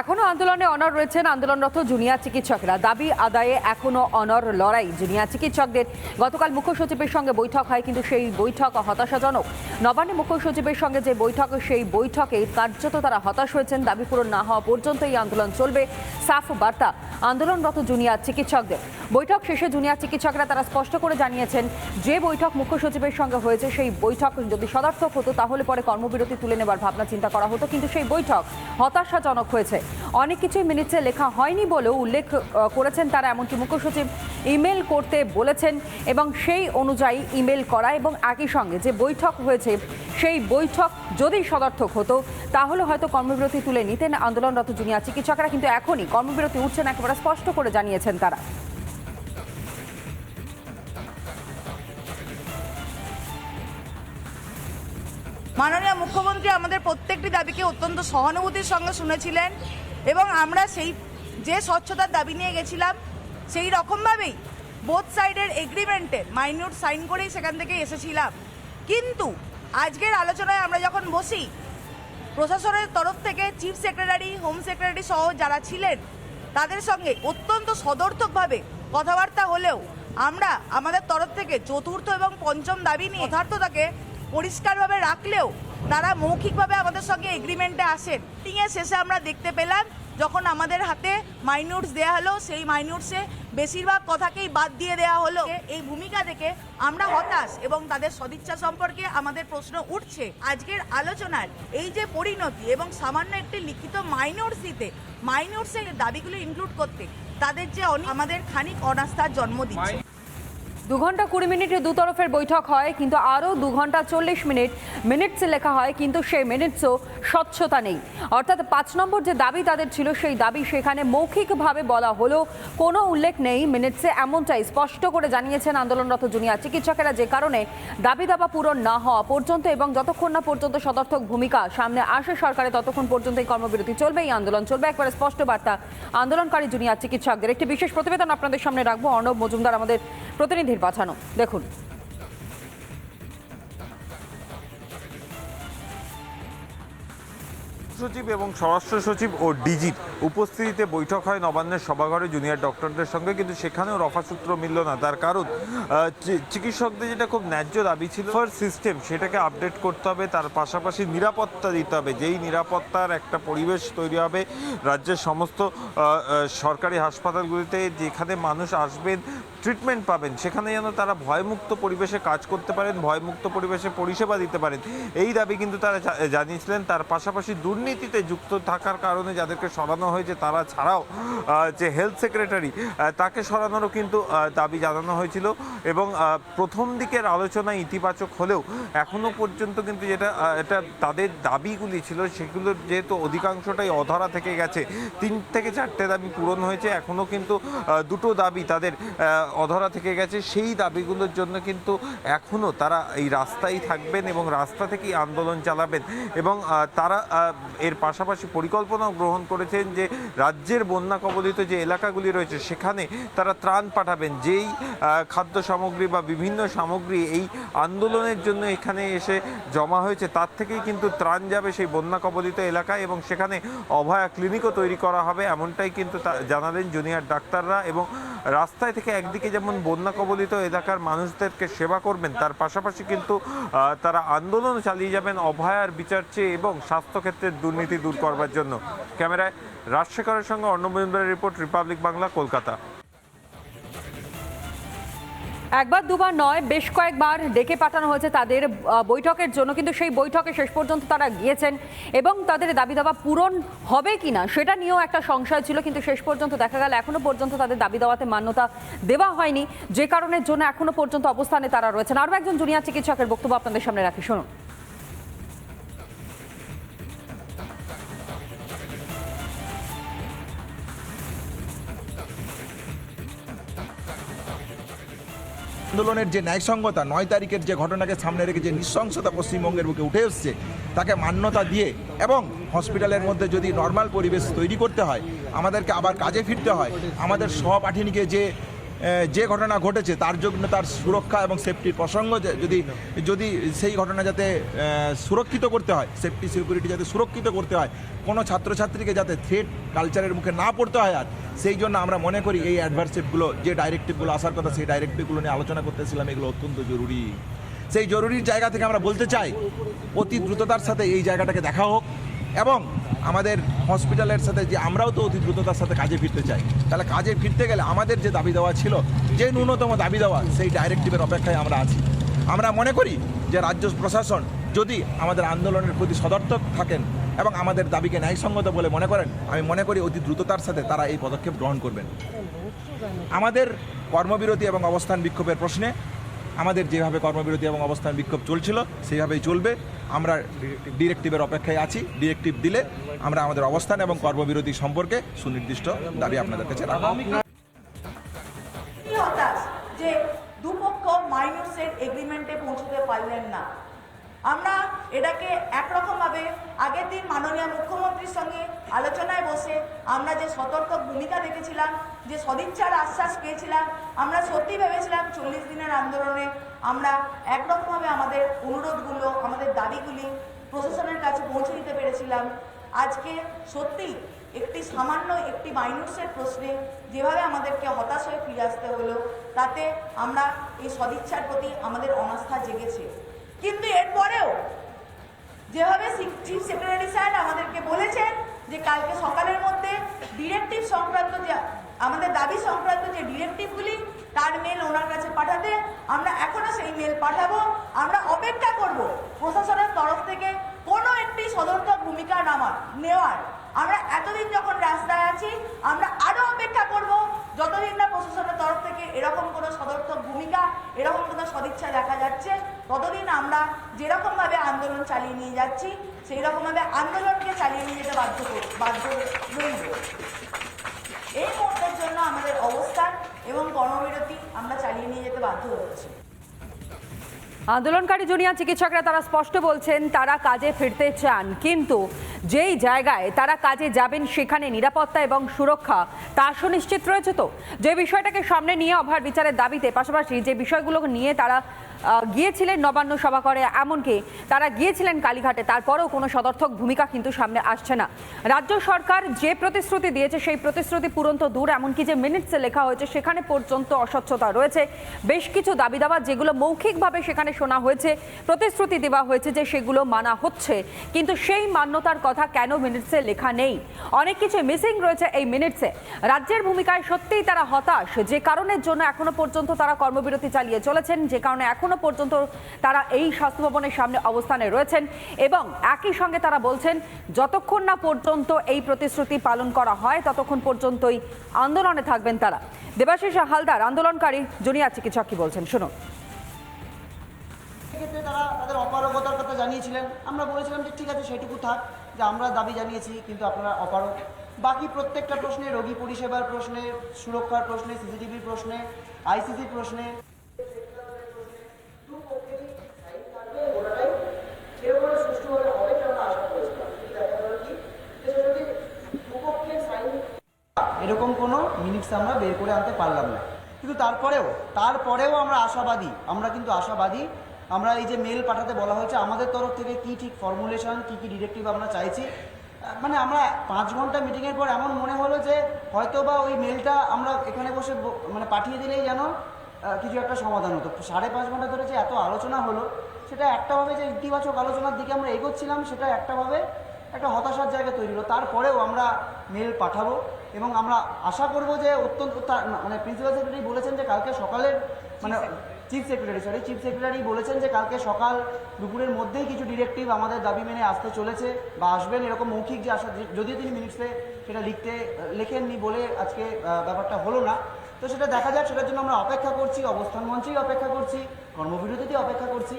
এখনও আন্দোলনে অনর রয়েছেন আন্দোলনরত জুনিয়র চিকিৎসকরা। দাবি, আদায়ে এখনও অনর লড়াই। জুনিয়র চিকিৎসকদের গতকাল মুখ্য সচিবের সঙ্গে বৈঠক হয়, কিন্তু সেই বৈঠক হতাশাজনক। নবান্নে মুখ্য সচিবের সঙ্গে যে বৈঠক, সেই বৈঠকে কার্যত তারা হতাশ হয়েছেন। দাবি পূরণ না হওয়া পর্যন্ত এই আন্দোলন চলবে। সাফ বার্তা, আন্দোলনরত জুনিয়র চিকিৎসকদের। বৈঠক শেষে জুনিয়র চিকিৎসকরা তারা স্পষ্ট করে জানিয়েছেন, যে বৈঠক মুখ্য সচিবের সঙ্গে হয়েছে, সেই বৈঠক যদি সদার্থক হতো তাহলে পরে কর্মবিরতি তুলে নেবার ভাবনা চিন্তা করা হতো, কিন্তু সেই বৈঠক হতাশাজনক হয়েছে। অনেক কিছুই মিনিটসে লেখা হয়নি বলেও উল্লেখ করেছেন তারা, এমনকি মুখ্য সচিব ইমেল করতে বলেছেন এবং সেই অনুযায়ী ইমেল করা এবং একই সঙ্গে যে বৈঠক হয়েছে, সেই বৈঠক যদি সদার্থক হতো তাহলে হয়তো কর্মবিরতি তুলে নিতেন আন্দোলনরত জুনিয়র চিকিৎসকরা, কিন্তু এখনই কর্মবিরতি উঠছেন একেবারে স্পষ্ট করে জানিয়েছেন তারা। মাননীয় মুখ্যমন্ত্রী আমাদের প্রত্যেকটি দাবিকে অত্যন্ত সহানুভূতির সঙ্গে শুনেছিলেন এবং আমরা সেই যে স্বচ্ছতার দাবি নিয়ে গেছিলাম, সেই রকমভাবেই বোথ সাইডের এগ্রিমেন্টে মাইনিউট সাইন করেই সেখান থেকে এসেছিলাম। কিন্তু আজকের আলোচনায় আমরা যখন বসি, প্রশাসনের তরফ থেকে চিফ সেক্রেটারি হোম সেক্রেটারি সহ যারা ছিলেন, তাদের সঙ্গে অত্যন্ত সদর্থকভাবে কথাবার্তা হলেও আমরা আমাদের তরফ থেকে চতুর্থ এবং পঞ্চম দাবি নিয়ে যথার্থতাকে পরিষ্কারভাবে রাখলেও তারা মৌখিকভাবে আমাদের সঙ্গে এগ্রিমেন্টে আসেন। মিটিংয়ের শেষে আমরা দেখতে পেলাম, যখন আমাদের হাতে মাইনিউটস দেওয়া হলো, সেই মাইনিউটসে বেশিরভাগ কথাকেই বাদ দিয়ে দেওয়া হলো। এই ভূমিকা দেখে আমরা হতাশ এবং তাদের সদিচ্ছা সম্পর্কে আমাদের প্রশ্ন উঠছে। আজকের আলোচনার এই যে পরিণতি এবং সামান্য একটি লিখিত মাইনোটস দিতে মাইনোটসের দাবিগুলো ইনক্লুড করতে, তাদের যে আমাদের খানিক অনাস্থার জন্ম দিচ্ছে। দু ঘণ্টা কুড়ি মিনিটে দু তরফের বৈঠক হয়, কিন্তু আরও দু ঘণ্টা চল্লিশ মিনিট মিনিটসে লেখা হয়, কিন্তু সেই মিনিটসও স্বচ্ছতা নেই। অর্থাৎ পাঁচ নম্বর যে দাবি তাদের ছিল, সেই দাবি সেখানে মৌখিকভাবে বলা হলো, কোনো উল্লেখ নেই মিনিটসে এমনটাই স্পষ্ট করে জানিয়েছেন আন্দোলনরত জুনিয়র চিকিৎসকেরা যে কারণে দাবি দাবা পূরণ না হওয়া পর্যন্ত এবং যতক্ষণ না পর্যন্ত সদর্থক ভূমিকা সামনে আসে সরকারে, ততক্ষণ পর্যন্ত এই কর্মবিরতি চলবে, এই আন্দোলন চলবে। একবারে স্পষ্ট বার্তা আন্দোলনকারী জুনিয়র চিকিৎসকদের। একটি বিশেষ প্রতিবেদন আপনাদের সামনে রাখব। অর্ণব মজুমদার আমাদের প্রতিনিধির পাঠানো। দেখুন। সচিব এবং স্বরাষ্ট্র সচিব ও ডিজির উপস্থিতিতে বৈঠক হয় নবান্নের সভাঘরে জুনিয়র ডক্টরদের সঙ্গে, কিন্তু সেখানেও রফাসূত্র মিলল না। তার কারণ চিকিৎসকদের যেটা খুব ন্যায্য দাবি ছিল সিস্টেম, সেটাকে আপডেট করতে হবে, তার পাশাপাশি নিরাপত্তা দিতে হবে। যেই নিরাপত্তার একটা পরিবেশ তৈরি হবে, রাজ্যের সমস্ত সরকারি হাসপাতালগুলিতে যেখানে মানুষ আসবেন ট্রিটমেন্ট পাবেন। সেখানে যেন তারা ভয়মুক্ত পরিবেশে কাজ করতে পারেন, ভয়মুক্ত পরিবেশে পরিষেবা দিতে পারেন। এই দাবি কিন্তু তারা জানিয়েছিলেন। তার পাশাপাশি দুর্নীতিতে যুক্ত থাকার কারণে যাদেরকে সরানো হয়েছে, তারা ছাড়াও যে হেলথ সেক্রেটারি তাকে সরানোরও কিন্তু দাবি জানানো হয়েছিল। এবং প্রথম দিকের আলোচনা ইতিবাচক হলেও এখনও পর্যন্ত কিন্তু যেটা এটা তাদের দাবিগুলি ছিল, সেগুলোর যেহেতু অধিকাংশটাই অধরা থেকে গেছে। তিন থেকে চারটে দাবি পূরণ হয়েছে। এখনও কিন্তু দুটো দাবি তাদের অধরা থেকে গেছে, সেই দাবিগুলোর জন্য কিন্তু এখনও তারা এই রাস্তায় থাকবেন এবং রাস্তা থেকেই আন্দোলন চালাবেন। এবং তারা এর পাশাপাশি পরিকল্পনাও গ্রহণ করেছেন যে রাজ্যের বন্যা কবলিত যে এলাকাগুলি রয়েছে, সেখানে তারা ত্রাণ পাঠাবেন। যেই খাদ্য সামগ্রী বা বিভিন্ন সামগ্রী এই আন্দোলনের জন্য এখানে এসে জমা হয়েছে, তার থেকেই কিন্তু ত্রাণ যাবে সেই বন্যা কবলিত এলাকায় এবং সেখানে অভয়া ক্লিনিকও তৈরি করা হবে, এমনটাই কিন্তু জানালেন জুনিয়র ডাক্তাররা এবং রাস্তায় থেকে একদিকে যেমন বন্যা কবলিত এলাকার মানুষদেরকে সেবা করবেন, তার পাশাপাশি কিন্তু তারা আন্দোলন চালিয়ে যাবেন অভয়ার বিচার চেয়ে এবং স্বাস্থ্যক্ষেত্রের দুর্নীতি দূর করবার জন্য। ক্যামেরায় রাজশেখরের সঙ্গে অন্নবিন্দ্রের রিপোর্ট, রিপাবলিক বাংলা, কলকাতা। একবার, দুবার নয়, বেশ কয়েকবার ডেকে পাঠানো হয়েছে তাদের বৈঠকের জন্য। কিন্তু সেই বৈঠকে শেষ পর্যন্ত তারা গিয়েছেন এবং তাদের দাবি দাবা পূরণ হবে কি না সেটা নিয়েও একটা সংশয় ছিল। কিন্তু শেষ পর্যন্ত দেখা গেল এখনও পর্যন্ত তাদের দাবি দাওয়াতে মান্যতা দেওয়া হয়নি। যে কারণের জন্য এখনও পর্যন্ত অবস্থানে তারা রয়েছেন। আরও একজন জুনিয়ার চিকিৎসকের বক্তব্য আপনাদের সামনে রাখি। শুনুন। আন্দোলনের যে ন্যায়সঙ্গতা, নয় তারিখের যে ঘটনাকে সামনে রেখে যে নৃশংসতা পশ্চিমবঙ্গের বুকে উঠে এসছে, তাকে মান্যতা দিয়ে এবং হসপিটালের মধ্যে যদি নর্মাল পরিবেশ তৈরি করতে হয়, আমাদেরকে আবার কাজে ফিরতে হয়, আমাদের সহপাঠিনীকে যে যে ঘটনা ঘটেছে, তার জন্য তার সুরক্ষা এবং সেফটির প্রসঙ্গ যদি যদি সেই ঘটনা যাতে সুরক্ষিত করতে হয় সেফটি সিকিউরিটি যাতে সুরক্ষিত করতে হয়, কোনো ছাত্রছাত্রীকে যাতে থ্রেট কালচারের মুখে না পড়তে হয় আর সেই জন্য আমরা মনে করি এই অ্যাডভার্সিভগুলো যে ডাইরেক্টিভগুলো আসার কথা সেই ডাইরেক্টিভগুলো নিয়ে আলোচনা করতেছিলাম, এগুলো অত্যন্ত জরুরি। সেই জরুরির জায়গা থেকে আমরা বলতে চাই, অতি দ্রুততার সাথে এই জায়গাটাকে দেখা হোক এবং আমাদের হসপিটালের সাথে যে আমরাও তো অতি দ্রুততার সাথে কাজে ফিরতে চাই। তাহলে কাজে ফিরতে গেলে আমাদের যে দাবি দেওয়া ছিল, যে ন্যূনতম দাবি দেওয়া, সেই ডাইরেক্টিভের অপেক্ষায় আমরা আছি। আমরা মনে করি যে রাজ্য প্রশাসন যদি আমাদের আন্দোলনের প্রতি সদর্থক থাকেন এবং আমাদের দাবিকে ন্যায়সঙ্গত বলে মনে করেন, আমি মনে করি অতি দ্রুততার সাথে তারা এই পদক্ষেপ গ্রহণ করবেন। আমাদের কর্মবিরতি এবং অবস্থান বিক্ষোভের প্রশ্নে আমাদের যেভাবে কর্মবিরতি এবং অবস্থান বিক্ষোভ চলছিল, সেইভাবেই চলবে। আমরা ডিরেক্টিভের অপেক্ষায় আছি। ডিরেক্টিভ দিলে আমরা আমাদের অবস্থান এবং কর্মবিরতি সম্পর্কে সুনির্দিষ্ট দাবি আপনাদের কাছে রাখব। যে দুপক্ষ মাইনসের এগ্রিমেন্টে পৌঁছতে পারলেন না? আমরা এটাকে একরকমভাবে আগের দিন মাননীয় মুখ্যমন্ত্রীর সঙ্গে আলোচনায় বসে আমরা যে সতর্ক ভূমিকা দেখেছিলাম যে সদিচ্ছার আশ্বাস পেয়েছিলাম, আমরা সত্যি ভেবেছিলাম চল্লিশ দিনের আন্দোলনে আমরা একরকমভাবে আমাদের অনুরোধগুলো, আমাদের দাবিগুলি প্রশাসনের কাছে পৌঁছে দিতে পেরেছিলাম। আজকে সত্যি একটি সামান্য একটি মাইনুসের প্রশ্নে যেভাবে আমাদেরকে হতাশ হয়ে ফিরে আসতে হলো, তাতে আমরা এই সদিচ্ছার প্রতি আমাদের অনাস্থা জেগেছে। কিন্তু এরপরেও যেভাবে চিফ সেক্রেটারি স্যার আমাদেরকে বলেছেন যে কালকে সকালের মধ্যে ডিরেক্টিভ সংক্রান্ত যে, আমাদের দাবি সংক্রান্ত যে ডিরেক্টিভগুলি তার মেল ওনার কাছে পাঠাতে আমরা এখনও সেই মেল পাঠাবো। আমরা অপেক্ষা করব প্রশাসনের তরফ থেকে কোনো একটি সদর্থক ভূমিকা নামার নেওয়ার। আমরা এতদিন যখন রাস্তায় আছি, আমরা আরও অপেক্ষা করব যতদিন না প্রশাসনের তরফ থেকে এরকম কোনো সদর্থক ভূমিকা, এরকম কোনো সদিচ্ছা দেখা যাচ্ছে, ততদিন আমরা যেরকমভাবে আন্দোলন চালিয়ে নিয়ে যাচ্ছি সেই রকমভাবে আন্দোলনকে চালিয়ে নিয়ে যেতে বাধ্য বাধ্য রইব এই মুহূর্তের জন্য আমাদের অবস্থান এবং কর্মবিরতি আমরা চালিয়ে নিয়ে যেতে বাধ্য হচ্ছি। আন্দোলনকারী জুনিয়র চিকিৎসকরা তারা স্পষ্ট বলছেন, তারা কাজে ফিরতে চান, কিন্তু যেই জায়গায় তারা কাজে যাবেন সেখানে নিরাপত্তা এবং সুরক্ষা, তা সুনিশ্চিত রয়েছে তো? যে বিষয়টাকে সামনে নিয়ে অভার বিচারের দাবিতে, পাশাপাশি যে বিষয়গুলো নিয়ে তারা গিয়েছিলেন নবান্ন সভা করে এমনকি তারা গিয়েছিলেন কালীঘাটে, তারপরেও কোনো সদর্থক ভূমিকা কিন্তু সামনে আসছে না। রাজ্য সরকার যে প্রতিশ্রুতি দিয়েছে, সেই প্রতিশ্রুতি পূরণ তো দূর, এমনকি যে মিনিটসে লেখা হয়েছে, সেখানে পর্যন্ত অস্বচ্ছতা রয়েছে। বেশ কিছু দাবি দাবা যেগুলো মৌখিকভাবে সেখানে শোনা হয়েছে, প্রতিশ্রুতি দেওয়া হয়েছে যে সেগুলো মানা হচ্ছে। কিন্তু সেই মান্যতার কথা কেন মিনিটসে লেখা নেই? অনেক কিছু মিসিং রয়েছে এই মিনিটসে রাজ্যের ভূমিকায় সত্যিই তারা হতাশ, যে কারণের জন্য এখনও পর্যন্ত তারা কর্মবিরতি চালিয়ে চলেছেন, যে কারণে এখনও পর্যন্ত তারা এই স্বাস্থ্য ভবনের সামনে অবস্থানে রয়েছেন এবং একই সঙ্গে তারা বলছেন, যতক্ষণ না পর্যন্ত এই প্রতিশ্রুতি পালন করা হয়, ততক্ষণ পর্যন্তই আন্দোলনে থাকবেন তারা। দেবাশিস হালদার, আন্দোলনকারী জুনিয়র চিকিৎসক কি বলছেন? শুনুন। সেক্ষেত্রে তারা তাদের অপারগতার কথা জানিয়েছিলেন। আমরা বলেছিলাম যে, ঠিক আছে, সেটুকু থাক। যে, আমরা দাবি জানিয়েছি, কিন্তু আপনারা অপারগ বাকি প্রত্যেকটা প্রশ্নে, রোগী পরিষেবার প্রশ্নে, সুরক্ষার প্রশ্নে, সিসিটিভির প্রশ্নে, আইসিসির প্রশ্নে এরকম কোনো মিনিটস আমরা বের করে আনতে পারলাম না। কিন্তু তারপরেও তারপরেও আমরা আশাবাদী, আমরা কিন্তু আশাবাদী, আমরা এই যে মেল পাঠাতে বলা হয়েছে, আমাদের তরফ থেকে কি ঠিক ফর্মুলেশন কি কি ডিরেক্টিভ আমরা চাইছি মানে আমরা পাঁচ ঘণ্টা মিটিংয়ের পর এমন মনে হলো যে হয়তো বা ওই মেলটা আমরা এখানে বসে মানে পাঠিয়ে দিলেই যেন কিছু একটা সমাধান হতো। সাড়ে পাঁচ ঘণ্টা ধরে যে এত আলোচনা হলো, সেটা একটাভাবে যে ইতিবাচক আলোচনার দিকে আমরা এগোচ্ছিলাম, সেটা একটাভাবে একটা হতাশার জায়গা তৈরি হলো। তারপরেও আমরা মেল পাঠাবো এবং আমরা আশা করব যে অত্যন্ত মানে প্রিন্সিপাল সেক্রেটারি বলেছেন যে কালকে সকালের মানে chief secretary sorry chief secretary বলেছেন যে কালকে সকাল দুপুরের মধ্যেই কিছু ডিরেক্টিভ আমাদের দাবি মেনে আসতে চলেছে বা আসবেন এরকম মৌখিক যে আশা যদিও তিনি মিনিটসে সেটা লিখতে লেখেননি বলে আজকে ব্যাপারটা হলো না। তো সেটা দেখা যাক সেটার জন্য আমরা অপেক্ষা করছি অবস্থান মঞ্চেই অপেক্ষা করছি কর্মবিরতিতে অপেক্ষা করছি।